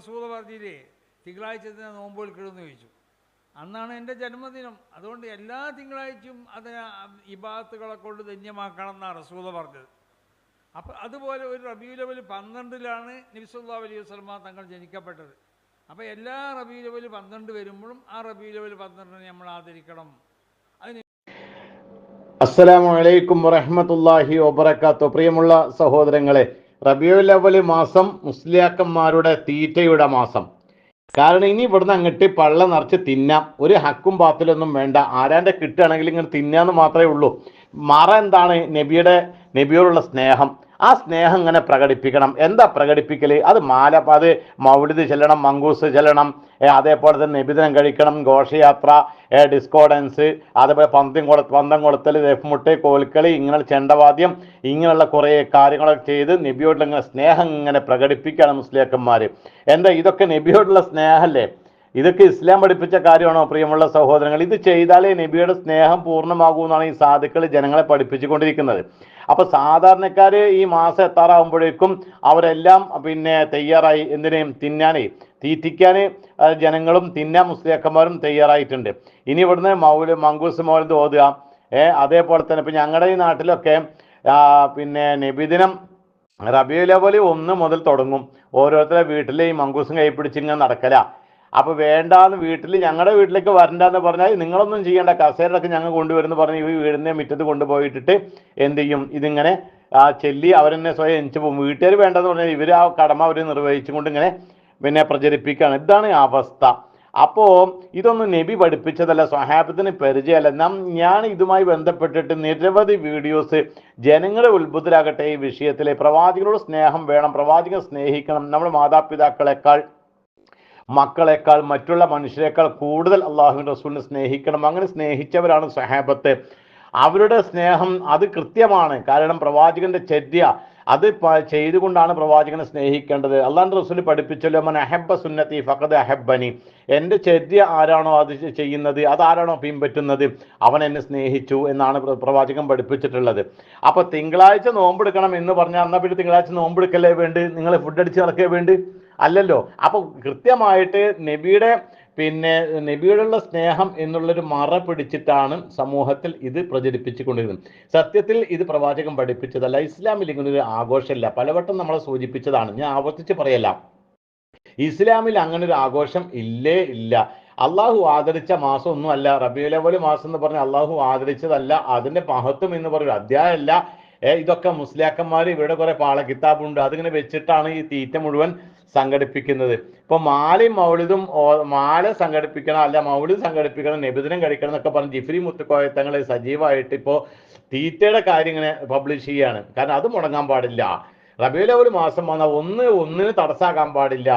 റസൂല പറഞ്ഞില്ലേ തിങ്കളാഴ്ച തന്നെ നോമ്പ് എടുക്കണമെന്ന് ചോദിച്ചു. അന്നാണ് എന്റെ ജന്മദിനം. അതുകൊണ്ട് എല്ലാ തിങ്കളാഴ്ചയും അതിനെ ഇബാത്തുകളെ കൊണ്ട് ധന്യമാക്കണം എന്നാണ് റസൂല പറഞ്ഞത്. അപ്പം അതുപോലെ ഒരു റബിയു ലെവൽ പന്ത്രണ്ടിലാണ് നബിസുല്ലാ അലൈഹി വസ്ലമ തങ്ങൾ ജനിക്കപ്പെട്ടത്. അപ്പോൾ എല്ലാ റബിയു ലെവൽ പന്ത്രണ്ട് വരുമ്പോഴും ആ റബിയു ലെവൽ പന്ത്രണ്ടിനെ നമ്മൾ ആദരിക്കണം. അതിന് അസ്സലാമു അലൈക്കും വറഹ്മത്തുള്ളാഹി വബറകാത്തു. പ്രിയമുള്ള സഹോദരങ്ങളെ റബിയുൽ അവൽ മാസം മുസ്ലിയാക്കന്മാരുടെ തീറ്റയുടെ മാസം. കാരണം ഇനി ഇവിടുന്ന് അങ്ങോട്ട് പള്ള നിറച്ച് തിന്നാം. ഒരു ഹക്കും പാത്തിലൊന്നും വേണ്ട. ആരാന്റെ കിട്ടുകയാണെങ്കിൽ ഇങ്ങനെ തിന്നാന്ന് മാത്രമേ ഉള്ളൂ. മറ എന്താണ് നബിയുടെ നബിയോടുള്ള സ്നേഹം? ആ സ്നേഹം ഇങ്ങനെ പ്രകടിപ്പിക്കണം. എന്താ പ്രകടിപ്പിക്കൽ അത് മാല അത് മൗലിത് ചെല്ലണം മങ്കൂസ് ചെല്ലണം അതേപോലെ തന്നെ നിബിധനം കഴിക്കണം ഘോഷയാത്ര ഡിസ്കോഡൻസ് ഡിസ്കോ ഡാൻസ് അതേപോലെ പന്തം കൊള പന്തം കൊളുത്തൽ ദഫ്മുട്ട് കോൽക്കളി ഇങ്ങനെ ചെണ്ടവാദ്യം ഇങ്ങനെയുള്ള കുറേ കാര്യങ്ങളൊക്കെ ചെയ്ത് നബിയോടുള്ള ഇങ്ങനെ സ്നേഹം ഇങ്ങനെ പ്രകടിപ്പിക്കുകയാണ് മുസ്ലിയാക്കന്മാർ എന്താ ഇതൊക്കെ നബിയോടുള്ള സ്നേഹമല്ലേ ഇതൊക്കെ ഇസ്ലാം പഠിപ്പിച്ച കാര്യമാണോ പ്രിയമുള്ള സഹോദരങ്ങൾ ഇത് ചെയ്താലേ നബിയുടെ സ്നേഹം പൂർണമാകൂ എന്നാണ് ഈ സാധുക്കൾ ജനങ്ങളെ പഠിപ്പിച്ചുകൊണ്ടിരിക്കുന്നത്. അപ്പൊ സാധാരണക്കാര് ഈ മാസം എത്താറാകുമ്പോഴേക്കും അവരെല്ലാം പിന്നെ തയ്യാറായി എന്തിനേയും തിന്നാനേ. തീറ്റിക്കാന് ജനങ്ങളും തിന്നാൻ മുസ്ലിയാക്കന്മാരും തയ്യാറായിട്ടുണ്ട്. ഇനി ഇവിടുന്ന് മൗല മങ്കൂസ് മൗലത് ഓതുക. ഏ അതേപോലെ തന്നെ ഇപ്പൊ ഞങ്ങളുടെ ഈ നാട്ടിലൊക്കെ പിന്നെ നബിദിനം റബിയുലവലി ഒന്ന് മുതൽ തുടങ്ങും. ഓരോരുത്തരുടെ വീട്ടിലെ ഈ മങ്കൂസും കൈപ്പിടിച്ചിങ്ങനെ നടക്കല. അപ്പൊ വേണ്ടാന്ന് വീട്ടിൽ ഞങ്ങളുടെ വീട്ടിലേക്ക് വരണ്ടെന്ന് പറഞ്ഞാൽ നിങ്ങളൊന്നും ചെയ്യേണ്ട. കസേരയൊക്കെ ഞങ്ങൾ കൊണ്ടുവരുന്നു പറഞ്ഞ് ഈ വീടിന്റെ മുറ്റത്ത് കൊണ്ടുപോയിട്ടിട്ട് എന്ത് ചെയ്യും? ഇതിങ്ങനെ ആ ചെല്ലി അവരെന്നെ സ്വയം എനിച്ച് പോകും. വീട്ടുകാർ വേണ്ടെന്ന് പറഞ്ഞാൽ ഇവർ ആ കടമ അവർ നിർവഹിച്ചുകൊണ്ട് ഇങ്ങനെ പിന്നെ പ്രചരിപ്പിക്കുകയാണ് ഇതാണ് അവസ്ഥ. അപ്പോൾ ഇതൊന്നും നബി പഠിപ്പിച്ചതല്ല സ്വഹാബത്തിന് പരിചയമല്ല. നാം ഞാൻ ഇതുമായി ബന്ധപ്പെട്ടിട്ട് നിരവധി വീഡിയോസ് ജനങ്ങളെ ഉത്ഭുതരാകട്ടെ ഈ വിഷയത്തിലെ പ്രവാചികളോട് സ്നേഹം വേണം പ്രവാചകൻ സ്നേഹിക്കണം നമ്മുടെ മാതാപിതാക്കളെക്കാൾ മക്കളെക്കാൾ മറ്റുള്ള മനുഷ്യരെക്കാൾ കൂടുതൽ അള്ളാഹുവിന്റെ റസൂലിനെ സ്നേഹിക്കണം. അങ്ങനെ സ്നേഹിച്ചവരാണ് സഹാബത്ത് അവരുടെ സ്നേഹം അത് കൃത്യമാണ്. കാരണം പ്രവാചകന്റെ ചര്യ അത് ചെയ്തുകൊണ്ടാണ് പ്രവാചകനെ സ്നേഹിക്കേണ്ടത്. അള്ളാഹു റസൂൽ പഠിപ്പിച്ചല്ലോ മൻ അഹബ സുന്നത്തി ഫഖദ് അഹബനി എന്റെ ചര്യ ആരാണോ അത് ചെയ്യുന്നത് അതാരാണോ പിൻപറ്റുന്നത് അവൻ എന്നെ സ്നേഹിച്ചു എന്നാണ് പ്രവാചകൻ പഠിപ്പിച്ചിട്ടുള്ളത്. അപ്പോൾ തിങ്കളാഴ്ച നോമ്പെടുക്കണം എന്ന് പറഞ്ഞാൽ എന്നാ പിന്നെ തിങ്കളാഴ്ച നോമ്പെടുക്കല്ലേ വേണ്ടി നിങ്ങൾ ഫുഡ് അടിച്ച് നടക്കേ വേണ്ടി അല്ലല്ലോ. അപ്പൊ കൃത്യമായിട്ട് നബിയുടെ പിന്നെ നബിയോടുള്ള സ്നേഹം എന്നുള്ളൊരു മറ പിടിച്ചിട്ടാണ് സമൂഹത്തിൽ ഇത് പ്രചരിപ്പിച്ചു കൊണ്ടിരുന്നത് സത്യത്തിൽ ഇത് പ്രവാചകൻ പഠിപ്പിച്ചതല്ല ഇസ്ലാമിൽ ഇങ്ങനെ ഒരു ആഘോഷമല്ല. പലവട്ടം നമ്മളെ സൂചിപ്പിച്ചതാണ്. ഞാൻ ആവർത്തിച്ച് പറയല്ല. ഇസ്ലാമിൽ അങ്ങനെ ഒരു ആഘോഷം ഇല്ലേ ഇല്ല. അള്ളാഹു ആദരിച്ച മാസം ഒന്നും അല്ല റബിയുലവൽ മാസം എന്ന് പറഞ്ഞാൽ അള്ളാഹു ആദരിച്ചതല്ല. അതിന്റെ മഹത്വം എന്ന് പറയുന്ന അധ്യായമല്ല. ഇതൊക്കെ മുസ്ലിയാക്കന്മാർ ഇവിടെ കുറെ പാള കിതാബുണ്ട്. അതിങ്ങനെ വെച്ചിട്ടാണ് ഈ തീറ്റ മുഴുവൻ സംഘടിപ്പിക്കുന്നത്. ഇപ്പൊ മാലയും മൗലിദും മാല സംഘടിപ്പിക്കണം അല്ല മൗലിദ് സംഘടിപ്പിക്കണം നിബിധനം കഴിക്കണം എന്നൊക്കെ പറഞ്ഞ് ജിഫ്രി മുത്തുക്കോയത്തങ്ങൾ സജീവമായിട്ട് ഇപ്പോ തീറ്റയുടെ കാര്യം ഇങ്ങനെ പബ്ലിഷ് ചെയ്യാണ്. കാരണം അത് മുടങ്ങാൻ പാടില്ല. റബിയുലവൽ മാസം വന്നാൽ ഒന്ന് ഒന്നിന് തടസ്സാക്കാൻ പാടില്ല.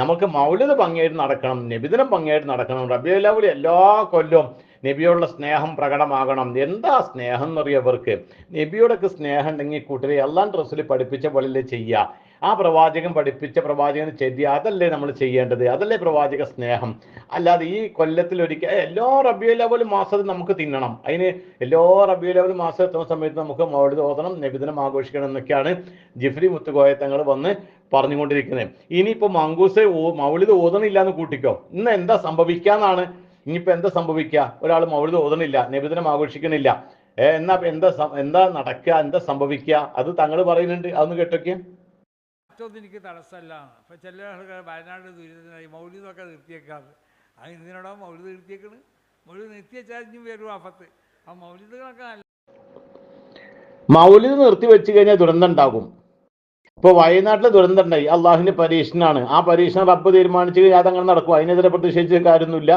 നമുക്ക് മൗലിദ് ഭംഗിയായിട്ട് നടക്കണം നബിദിനം ഭംഗിയായിട്ട് നടക്കണം. റബിയുലവൽ എല്ലാ കൊല്ലവും നബിയോടുള്ള സ്നേഹം പ്രകടമാകണം. എന്താ സ്നേഹം എന്നറിയവർക്ക്? നബിയോടൊക്കെ സ്നേഹം ഉണ്ടെങ്കിൽ കൂട്ടരെ എല്ലാം ഡ്രസ്സിൽ പഠിപ്പിച്ച പോലെയല്ലേ ചെയ്യുക ആ പ്രവാചകൻ പഠിപ്പിച്ച പ്രവാചകൻ ചെയ്തി അതല്ലേ നമ്മൾ ചെയ്യേണ്ടത്? അതല്ലേ പ്രവാചക സ്നേഹം? അല്ലാതെ ഈ കൊല്ലത്തിൽ ഒരിക്കൽ എല്ലാ റബിയ ലെവൽ മാസത്തിൽ നമുക്ക് തിന്നണം. അതിന് എല്ലാ റബിയ ലെവൽ മാസം എത്തുന്ന സമയത്ത് നമുക്ക് മൗലിദ് ഓതണം നബിദിനം ആഘോഷിക്കണം എന്നൊക്കെയാണ് ജിഫ്രി മുത്തുകോയത്തങ്ങൾ വന്ന് പറഞ്ഞുകൊണ്ടിരിക്കുന്നത്. ഇനിയിപ്പോ മങ്കൂസ് മൗലിത് ഓതണില്ല എന്ന് കൂട്ടിക്കോ. ഇന്ന് എന്താ സംഭവിക്കാന്നാണ് ഇനിയിപ്പോ എന്താ സംഭവിക്കുക ഒരാൾ മൗലിദ് ഓതണില്ല നബിദിനം ആഘോഷിക്കണില്ല. എന്നാ എന്താ എന്താ നടക്കുക എന്താ സംഭവിക്കുക അത് തങ്ങൾ പറയുന്നുണ്ട്. അതൊന്ന് കേട്ടൊക്കെ. മറ്റൊന്നും എനിക്ക് തടസ്സമല്ല. ഇപ്പൊ ചില ആൾക്കാർ വയനാട് ദുരിതത്തിനായി മൗലിതൊക്കെ നിർത്തിയേക്കാറ് അത് എന്തിനാണോ മൗലിത് നിർത്തിയേക്കണ്? മൗലിത് നിർത്തിവെച്ചാൽ ഇനി വരും ആഫത്ത് ആ മൗലിദുകളൊക്കെ നല്ല മൗലിദ് നിർത്തി വെച്ച് കഴിഞ്ഞാൽ ദുരന്തം ഉണ്ടാകും. ഇപ്പൊ വയനാട്ടിലെ ദുരന്തം ഉണ്ടായി. അള്ളാഹുവിന്റെ പരീക്ഷണാണ്. ആ പരീക്ഷണം റബ്ബ് തീരുമാനിച്ചു കഴിഞ്ഞാൽ അതങ്ങനെ നടക്കും. അതിനെതിരെ പ്രതിഷേധിച്ച കാര്യമൊന്നുമില്ല.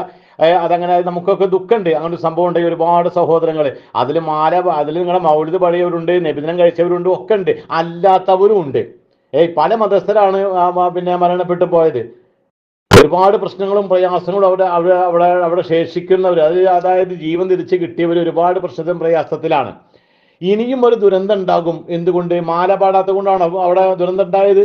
അതങ്ങനെ നമുക്കൊക്കെ ദുഃഖമുണ്ട്. അങ്ങനെ ഒരു സംഭവം ഉണ്ടായി ഒരുപാട് സഹോദരങ്ങൾ അതിൽ മാല അതിൽ നിങ്ങളെ മൗലിത് പഴയവരുണ്ട് നബിദിനം കഴിച്ചവരുണ്ട് ഒക്കെ ഉണ്ട് അല്ലാത്തവരും ഉണ്ട്. ഏയ് പല മതസ്ഥരാണ് പിന്നെ മരണപ്പെട്ടു പോയത്. ഒരുപാട് പ്രശ്നങ്ങളും പ്രയാസങ്ങളും അവിടെ അവിടെ അവിടെ അവിടെ ശേഷിക്കുന്നവർ അത് അതായത് ജീവൻ തിരിച്ച് കിട്ടിയവർ ഒരുപാട് പ്രശ്നത്തിലും പ്രയാസത്തിലാണ്. ഇനിയും ഒരു ദുരന്തം ഉണ്ടാകും. എന്തുകൊണ്ട്? മാല പാടാത്തത് കൊണ്ടാണോ? അവിടെ ദുരന്തം ഉണ്ടായത്?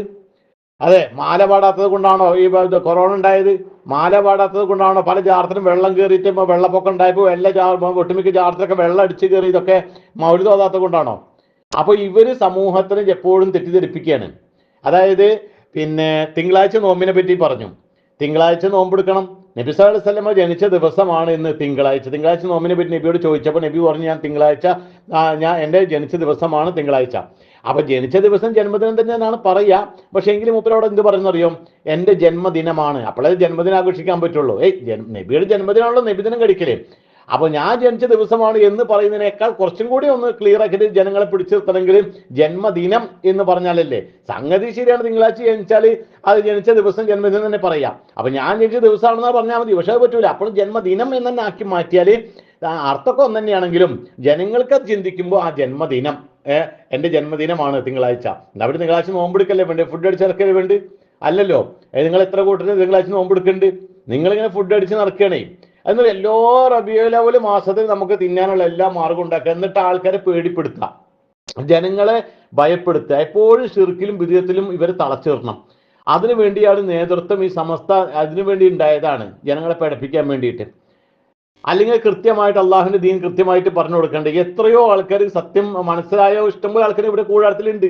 അതെ മാല പാടാത്തത് കൊണ്ടാണോ ഈ കൊറോണ ഉണ്ടായത്? മാല പാടാത്തത് കൊണ്ടാണോ പല ജാർത്തിനും വെള്ളം കയറിയിട്ട് വെള്ളപ്പൊക്കം ഉണ്ടായപ്പോൾ എല്ലാ ജാർ ഒട്ടുമിക്ക ജാർത്തിലൊക്കെ വെള്ളം അടിച്ച് കയറി ഇതൊക്കെ മൗലിക തോന്നാത്തത് കൊണ്ടാണോ? അപ്പൊ ഇവർ സമൂഹത്തിന് എപ്പോഴും തെറ്റിദ്ധരിപ്പിക്കുകയാണ്. അതായത് പിന്നെ തിങ്കളാഴ്ച നോമ്പിനെ പറ്റി പറഞ്ഞു. തിങ്കളാഴ്ച നോമ്പെടുക്കണം നബി അലൈഹി വസല്ലമ ജനിച്ച ദിവസമാണ് ഇന്ന് തിങ്കളാഴ്ച. തിങ്കളാഴ്ച നോമ്പിനെ പറ്റി നബിയോട് ചോദിച്ചപ്പോൾ നബി പറഞ്ഞു ഞാൻ തിങ്കളാഴ്ച ഞാൻ എന്റെ ജനിച്ച ദിവസമാണ് തിങ്കളാഴ്ച. അപ്പൊ ജനിച്ച ദിവസം ജന്മദിനം തന്നെയാണ് പറയുക. പക്ഷെ എങ്കിലും മൂപ്പരോട് എന്ത് പറയുന്നറിയോ എന്റെ ജന്മദിനമാണ്. അപ്പോഴേ ജന്മദിനം ആഘോഷിക്കാൻ പറ്റുള്ളൂ. ഏയ് നബിയുടെ ജന്മദിനമാണല്ലോ നബിദിനം കഴിക്കലേ അപ്പോൾ ഞാൻ ജനിച്ച ദിവസമാണ് എന്ന് പറയുന്നതിനേക്കാൾ കുറച്ചും കൂടി ഒന്ന് ക്ലിയർ ആക്കിയിട്ട് ജനങ്ങളെ പിടിച്ചു നിർത്തണമെങ്കിൽ ജന്മദിനം എന്ന് പറഞ്ഞാലല്ലേ? സംഗതി ശരിയാണ്. തിങ്കളാഴ്ച ജനിച്ചാൽ അത് ജനിച്ച ദിവസം ജന്മദിനം തന്നെ പറയാം. അപ്പൊ ഞാൻ ജനിച്ച ദിവസമാണെന്ന് പറഞ്ഞാൽ മതി. പക്ഷേ അത് പറ്റൂല. അപ്പോൾ ജന്മദിനം എന്ന് തന്നെ ആക്കി മാറ്റിയാൽ അർത്ഥമൊക്കെ ഒന്ന് തന്നെയാണെങ്കിലും ജനങ്ങൾക്ക് അത് ചിന്തിക്കുമ്പോൾ ആ ജന്മദിനം എന്റെ ജന്മദിനമാണ് തിങ്കളാഴ്ച. എന്താ അവിടെ തിങ്കളാഴ്ച നോമ്പെടുക്കല്ലേ വേണ്ടി? ഫുഡ് അടിച്ച് അടിച്ചിറക്കല്ലേ വേണ്ടി? അല്ലല്ലോ. നിങ്ങൾ എത്ര കൂട്ടത്തിന് തിങ്കളാഴ്ച നോമ്പെടുക്കുന്നുണ്ട് നിങ്ങളിങ്ങനെ ഫുഡ് അടിച്ച് നടക്കണേ. എന്നാൽ എല്ലാ റബിയോലവൽ മാസത്തിൽ നമുക്ക് തിന്നാനുള്ള എല്ലാ മാർഗം ഉണ്ടാക്കുക. എന്നിട്ട് ആൾക്കാരെ പേടിപ്പെടുത്തുക. ജനങ്ങളെ ഭയപ്പെടുത്തുക. എപ്പോഴും ശിർക്കിലും വിധേയത്തിലും ഇവർ തളച്ചിടണം. അതിനു വേണ്ടിയാണ് നേതൃത്വം ഈ സമസ്ത അതിനു വേണ്ടി ഉണ്ടായതാണ്. ജനങ്ങളെ പഠിപ്പിക്കാൻ വേണ്ടിയിട്ട്. അല്ലെങ്കിൽ കൃത്യമായിട്ട് അള്ളാഹുവിന്റെ ദീൻ കൃത്യമായിട്ട് പറഞ്ഞു കൊടുക്കേണ്ടത് എത്രയോ ആൾക്കാർ സത്യം മനസ്സിലായോ? ഇഷ്ടംപോലെ ആൾക്കാർ ഇവിടെ കൂടാരത്തിലുണ്ട്.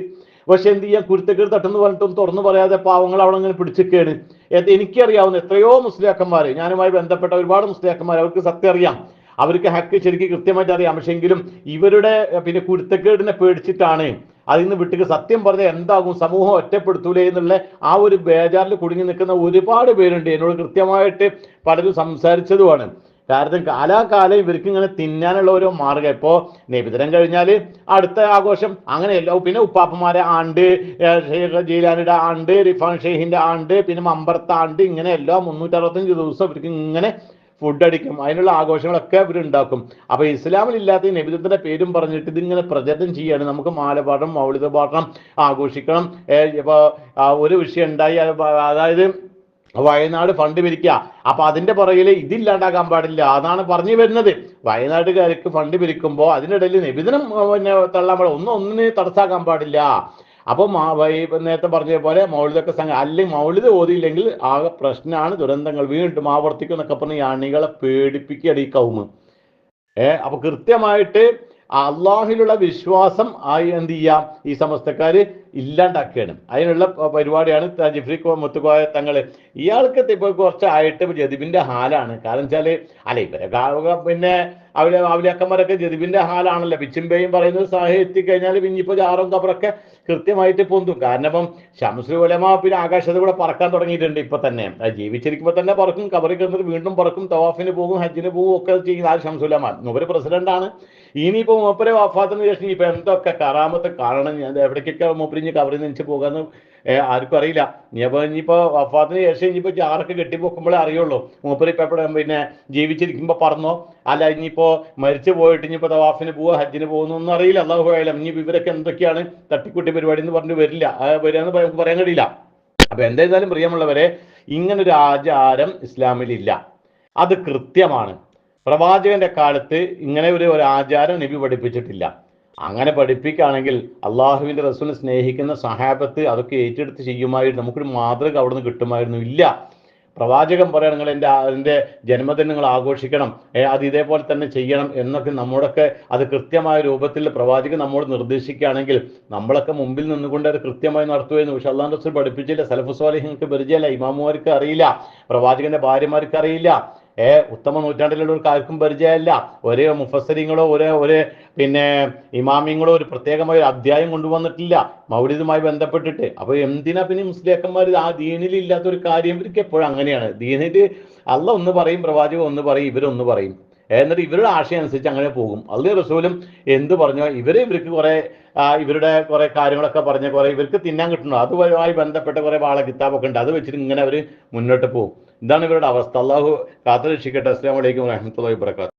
പക്ഷെ എന്ത് ചെയ്യാം? കുരുത്തക്കേട് തട്ടെന്ന് പറഞ്ഞിട്ടും തുറന്നു പറയാതെ പാവങ്ങൾ അവിടെ അങ്ങനെ പിടിച്ചിരിക്കുകയാണ് എനിക്കറിയാവുന്ന എത്രയോ മുസ്ലിയാക്കന്മാർ ഞാനുമായി ബന്ധപ്പെട്ട ഒരുപാട് മുസ്ലിയാക്കന്മാർ അവർക്ക് സത്യം അറിയാം. അവർക്ക് ഹക്ക് ശരിക്കും കൃത്യമായിട്ട് അറിയാം. പക്ഷെങ്കിലും ഇവരുടെ പിന്നെ കുരുത്തക്കേടിനെ പേടിച്ചിട്ടാണ് അതിൽ നിന്ന് വിട്ടിക്ക് സത്യം പറഞ്ഞാൽ എന്താകും? സമൂഹം ഒറ്റപ്പെടുത്തൂലേ എന്നുള്ള ആ ഒരു ബേജാറിൽ കുടുങ്ങി നിൽക്കുന്ന ഒരുപാട് പേരുണ്ട്. എന്നോട് കൃത്യമായിട്ട് പലരും സംസാരിച്ചതുമാണ്. കാരണം കാലാകാലം ഇവർക്ക് ഇങ്ങനെ തിന്നാനുള്ള ഓരോ മാർഗം. ഇപ്പോ നബിദിനം കഴിഞ്ഞാൽ അടുത്ത ആഘോഷം അങ്ങനെയല്ല. പിന്നെ ഉപ്പാപ്പന്മാരെ ആണ്ട് ജീലാനിയുടെ ആണ്ട് റിഫാൻ ഷെയ്ഹിന്റെ ആണ്ട് പിന്നെ മമ്പർത്ത ആണ്ട് ഇങ്ങനെയല്ലോ മുന്നൂറ്ററുപത്തഞ്ച് ദിവസം ഇവർക്ക് ഇങ്ങനെ ഫുഡ് അടിക്കും. അതിനുള്ള ആഘോഷങ്ങളൊക്കെ ഇവർ ഉണ്ടാക്കും. അപ്പൊ ഇസ്ലാമിൽ ഇല്ലാത്ത ഈ പേരും പറഞ്ഞിട്ട് ഇതിങ്ങനെ പ്രചരണം ചെയ്യാണ്. നമുക്ക് മാലപാഠം മൗലിക പാഠം ആഘോഷിക്കണം. ഇപ്പൊ ഒരു വിഷയം ഉണ്ടായി. അതായത് വയനാട് ഫണ്ട് പിരിക്കുക അപ്പൊ അതിന്റെ പുറകിൽ ഇതില്ലാണ്ടാക്കാൻ പാടില്ല. അതാണ് പറഞ്ഞു വരുന്നത്. വയനാട്ടുകാർക്ക് ഫണ്ട് പിരിക്കുമ്പോൾ അതിനിടയിൽ നിബിധനം പിന്നെ തള്ളാൻ പാടില്ല. ഒന്നും ഒന്നിനെ തടസ്സാക്കാൻ പാടില്ല. അപ്പൊ നേരത്തെ പറഞ്ഞ പോലെ മൗലിതൊക്കെ സംഘം അല്ലെങ്കിൽ മൗലിത ഓതിയില്ലെങ്കിൽ ആ പ്രശ്നമാണ് ദുരന്തങ്ങൾ. വീണ്ടും ആവർത്തിക്കും എന്നൊക്കെ പറഞ്ഞ് അണികളെ പേടിപ്പിക്കുകയാണ് ഈ കൗമ്. ഏഹ് അപ്പൊ കൃത്യമായിട്ട് അള്ളാഹിലുള്ള വിശ്വാസം ആയി എന്ത് ചെയ്യാം? ഈ സമസ്തക്കാർ ഇല്ലാണ്ടാക്കുകയാണ് അതിനുള്ള പരിപാടിയാണ് ജിഫ്രി മുത്തുക്കോയ തങ്ങൾ ഇയാൾക്ക് ഇപ്പോൾ കുറച്ചായിട്ട് ജതിബിന്റെ ഹാലാണ്. കാരണം വെച്ചാൽ അല്ല ഇവരെ പിന്നെ അവരെ അവലിയാക്കന്മാരൊക്കെ ജതിബിന്റെ ഹാലാണല്ലോ. പിച്ചിമ്പയും പറയുന്നത് സാഹചര്യം എത്തിക്കഴിഞ്ഞാൽ പിന്നെ ഇപ്പോൾ ജാറും കബറൊക്കെ കൃത്യമായിട്ട് പൊന്തും. കാരണം ഇപ്പം ഷംസുൽ ഉലമ പിന്നെ ആകാശത്ത് കൂടെ പറക്കാൻ തുടങ്ങിയിട്ടുണ്ട് ഇപ്പം തന്നെ. ജീവിച്ചിരിക്കുമ്പോൾ തന്നെ പറക്കും കബറി കിടന്നിട്ട് വീണ്ടും പറക്കും തവാഫിന് പോകും ഹജ്ജിന് പോകും ഒക്കെ ചെയ്യുന്ന ആ ഷംസുലമ ഇവർ പ്രസിഡന്റാണ്. ഇനിയിപ്പോ മൂപ്പരെ വഫാത്തിന് ശേഷം ഇപ്പൊ എന്തൊക്കെ കറാമത്ത് കാണണം? ഞാൻ എവിടേക്കൊക്കെ മൂപ്പര് ഇനി കവറിൽ നിന്ന് പോകാന്ന് ആർക്കും അറിയില്ല. ഇനിയിപ്പോ ഇനിയിപ്പോ വഫാത്തിന് ശേഷം ഇനിയിപ്പോ ജാറൊക്കെ കെട്ടിപ്പോക്കുമ്പോഴേ അറിയുള്ളൂ. മൂപ്പര് ഇപ്പൊ എപ്പോഴും പിന്നെ ജീവിച്ചിരിക്കുമ്പോ പറഞ്ഞോ അല്ല ഇനിയിപ്പോ മരിച്ചു പോയിട്ട് ഇനിയിപ്പോ തവാഫിന് പോവുക ഹജ്ജിന് പോകുന്നൊന്നും അറിയില്ല. അള്ളാഹു ആയാലും ഇനി ഇവരൊക്കെ എന്തൊക്കെയാണ് തട്ടിക്കൂട്ടി പരിപാടി എന്ന് പറഞ്ഞ് വരില്ല. വരികയെന്ന് പറയാൻ പറയാൻ കഴിയില്ല. അപ്പൊ എന്തായാലും പ്രിയമുള്ളവരെ ഇങ്ങനൊരു ആചാരം ഇസ്ലാമിലില്ല. അത് കൃത്യമാണ്. പ്രവാചകന്റെ കാലത്ത് ഇങ്ങനെ ഒരു ഒരു ആചാരം നബി പഠിപ്പിച്ചിട്ടില്ല. അങ്ങനെ പഠിപ്പിക്കുകയാണെങ്കിൽ അള്ളാഹുവിന്റെ റസൂലിനെ സ്നേഹിക്കുന്ന സഹാബത്ത് അതൊക്കെ ഏറ്റെടുത്ത് ചെയ്യുമായിരുന്നു. നമുക്കൊരു മാതൃക അവിടുന്ന് കിട്ടുമായിരുന്നു. ഇല്ല. പ്രവാചകൻ നിങ്ങൾ എന്റെ അതിന്റെ ജന്മദിനം നിങ്ങൾ ആഘോഷിക്കണം. അത് ഇതേപോലെ തന്നെ ചെയ്യണം എന്നൊക്കെ നമ്മളൊക്കെ അത് കൃത്യമായ രൂപത്തിൽ പ്രവാചകൻ നമ്മോട് നിർദ്ദേശിക്കുകയാണെങ്കിൽ നമ്മളൊക്കെ മുമ്പിൽ നിന്നുകൊണ്ട് അത് കൃത്യമായി നടത്തുമായിരുന്നു. പക്ഷെ അള്ളാഹ് റസൂൽ പഠിപ്പിച്ചില്ല. സലഫുസ്വാലിഹിങ്ങൾക്ക് പരിചയമില്ല. ഇമാമുമാർക്ക് അറിയില്ല. പ്രവാചകന്റെ ഭാര്യമാർക്ക് അറിയില്ല. ഏ ഉത്തമ നൂറ്റാണ്ടിലുള്ളവർക്ക് ആർക്കും പരിചയമല്ല. ഒരേ മുഫസരിങ്ങളോ ഒരേ ഒരേ പിന്നെ ഇമാമിങ്ങളോ ഒരു പ്രത്യേകമായ ഒരു അധ്യായം കൊണ്ടുവന്നിട്ടില്ല. മൗലിദുമായി ബന്ധപ്പെട്ടിട്ട്. അപ്പൊ എന്തിനാ പിന്നെ മുസ്ലിയാക്കന്മാർ ആ ദീനിൽ ഇല്ലാത്ത ഒരു കാര്യം ഇവർക്ക് എപ്പോഴും അങ്ങനെയാണ്. ദീനിൽ അല്ല ഒന്ന് പറയും പ്രവാചകൻ ഒന്ന് പറയും ഇവരൊന്ന് പറയും. എന്നിട്ട് ഇവരുടെ ആശയം അനുസരിച്ച് അങ്ങനെ പോകും. അള്ളി റസൂലും എന്ത് പറഞ്ഞോ? ഇവരെ ഇവർക്ക് കുറെ ഇവരുടെ കുറെ കാര്യങ്ങളൊക്കെ പറഞ്ഞ കുറെ ഇവർക്ക് തിന്നാൻ കിട്ടണോ? അതുമായി ബന്ധപ്പെട്ട കുറെ വാള കിതാബൊക്കെ ഉണ്ട്. അത് വെച്ചിട്ട് ഇങ്ങനെ അവർ മുന്നോട്ട് പോകും. ഇതാണ് ഇവരുടെ അവസ്ഥ. അള്ളാഹു കാത്തുരക്ഷിക്കട്ടെ. അസ്ലാം വലൈക്കും വാഹമത്തല്ലാ വാബർക്കാത്തു